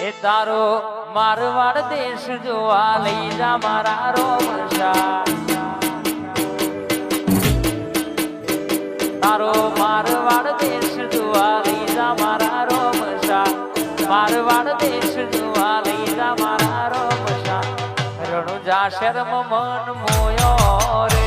એ તારો મારવાડ દેશ જોવા લઈ જા મારા રોમશા તારો મારવાડ દેશ જોવા લઈ જા મારા રોમશા મારવાડ દેશ જોવા લઈ જા મારા રોમશા રણુજા શર્મ મન મોયો રે.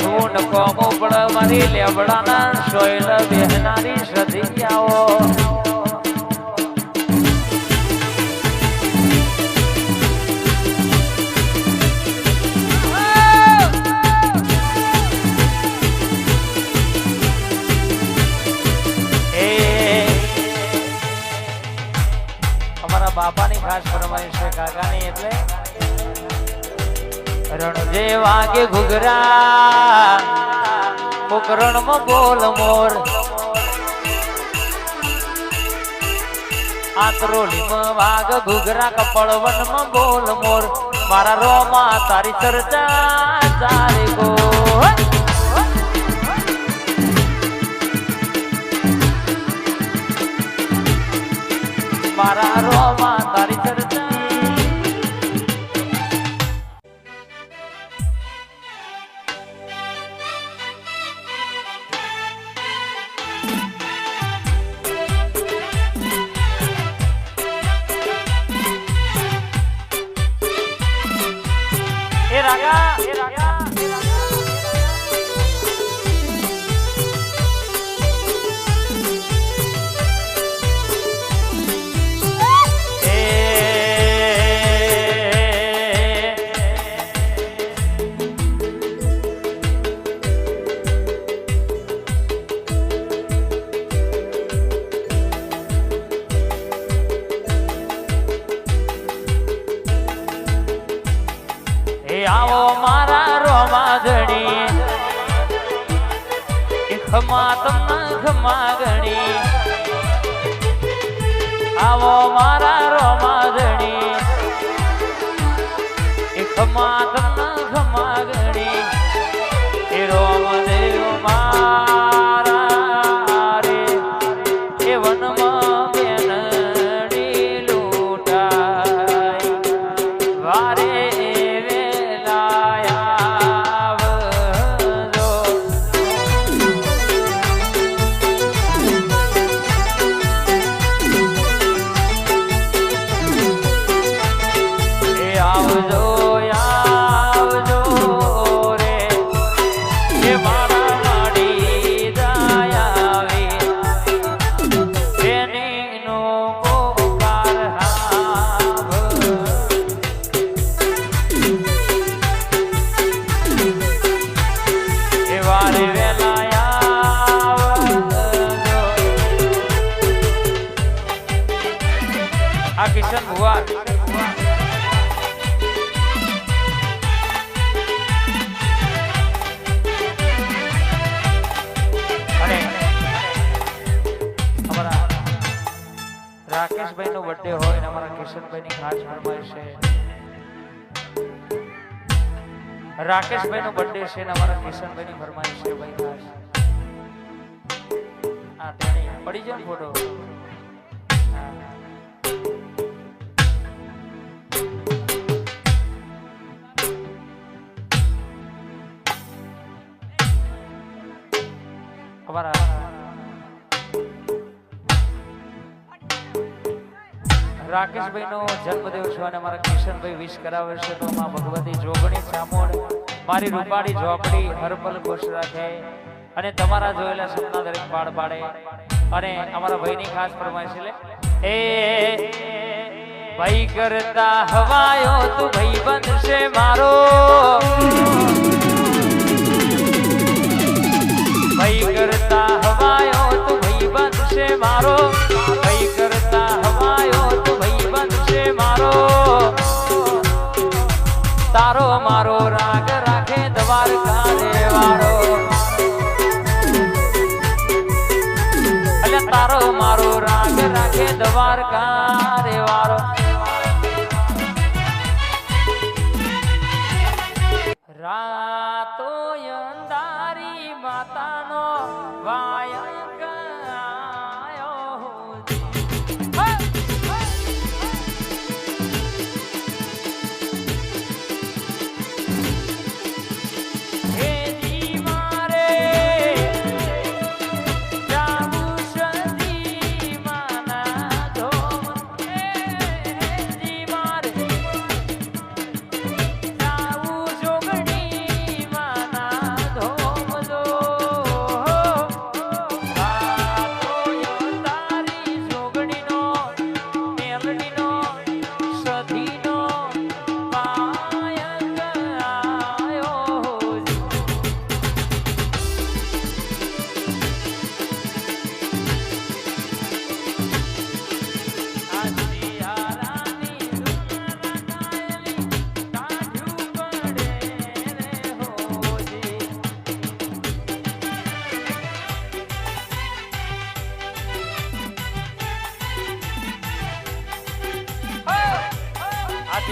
ન કોમો પણ મારી લેબડાના સોયલ બેહનારી સધિયાઓ બાપાની ખાસ ફરમાઈશ છે કાકાની એટલે રણજે વાગે ઘુઘરા પોકરણમાં બોલ મોર. આંતરોલીમાં વાગ ઘુઘરા કપળવનમાં બોલ મોર. મારા રોમાં તારી ચર્ચા તારી ગો. મારા રોમાં તારી એ ખમા માગણી. આવો મારા આ કિશન ભુવાન. અને અમારા રાકેશભાઈ નો બર્થડે હોય ને અમારા કિશનભાઈ ની ખાસ ફરમાઈશ છે. રાકેશભાઈ નો બર્થડે છે ને અમારા કિશનભાઈ ની ફરમાઈશ છે ભાઈ ખાસ. હા તેની પડી જાય ફોટો અમારા રાકેશભાઈ નો જન્મદેવ છે અને મારા કિશનભાઈ વિશ કરાવે છે, તો માં ભગવતી જોગણી ચામોડ, મારી રૂપાળી ઝોપડી, હરપલ ખુશ રાખે અને તમારા જોયેલા સપના દરેક પાડ પાડે અને અમારા ભાઈની ખાસ ફરમાઈશ એટલે, એ ભાઈ કરતા હવાયો તું ભાઈ બનશે મારો. મારો રાગ રાખે દ્વારકા દેવાળો એટલે તારો મારો રાગ રાખે દ્વારકા દેવાળો રાતો અંધારી માતાનો વાયક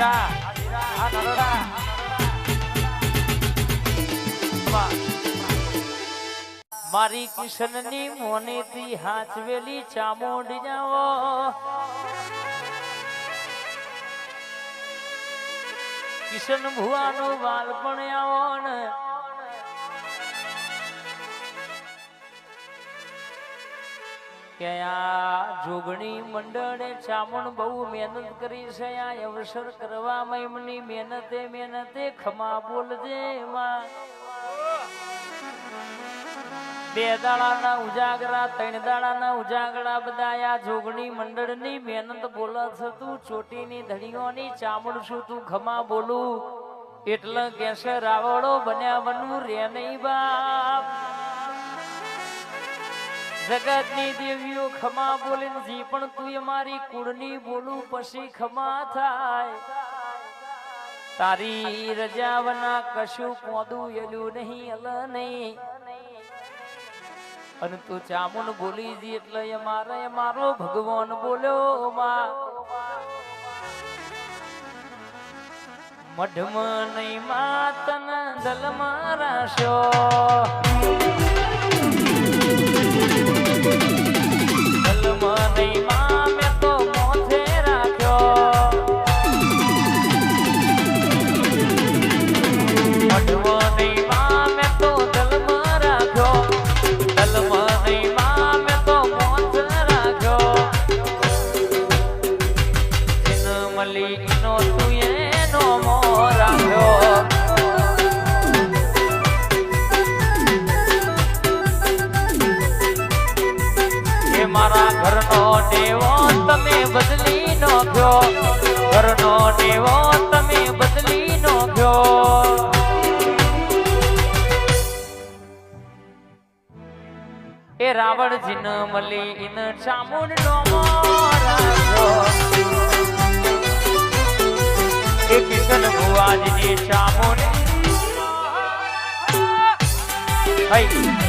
આધીરા આ નરોડા. મારી કિશનની મોનેથી હાચવેલી ચામુંડ જાવો કિશન ભુવાનું બાલપણ આવો ને કે આ જોગણી મંડળે ચામણ બહુ મહેનત કરી છે, આ અવસર કરવામાં એમની મહેનતે મહેનતે ખમા બોલજે માં બે દાડાના ઉજાગરા, ત્રણ દાડાના ઉજાગરા બધા આ જોગણી મંડળની મહેનત બોલે છે, તું ચોટીની ધણીઓની ચામડ છું, તું ખમા બોલું. એટલે કેસે રાવળો બન્યા બનવું રે નહીં બાપ. જગતની દેવીઓ ખમા બોલીને, જી, પણ તું મારી કુળની બોલું પછી ખમા થાય. તારી રજાવના કશું કોદું એલું નહીં, અલ નહીં. અને તું ચામુન બોલી દી એટલે મારે મારો ભગવાન બોલ્યો મઢમાં નહીં માતન દલમાં રાશો. દલમાં નહીં એ રાવણ જીન મળી ઇન ચામુંડ નો એ કિશન ભુવાજી ચામુંડ. હઈ.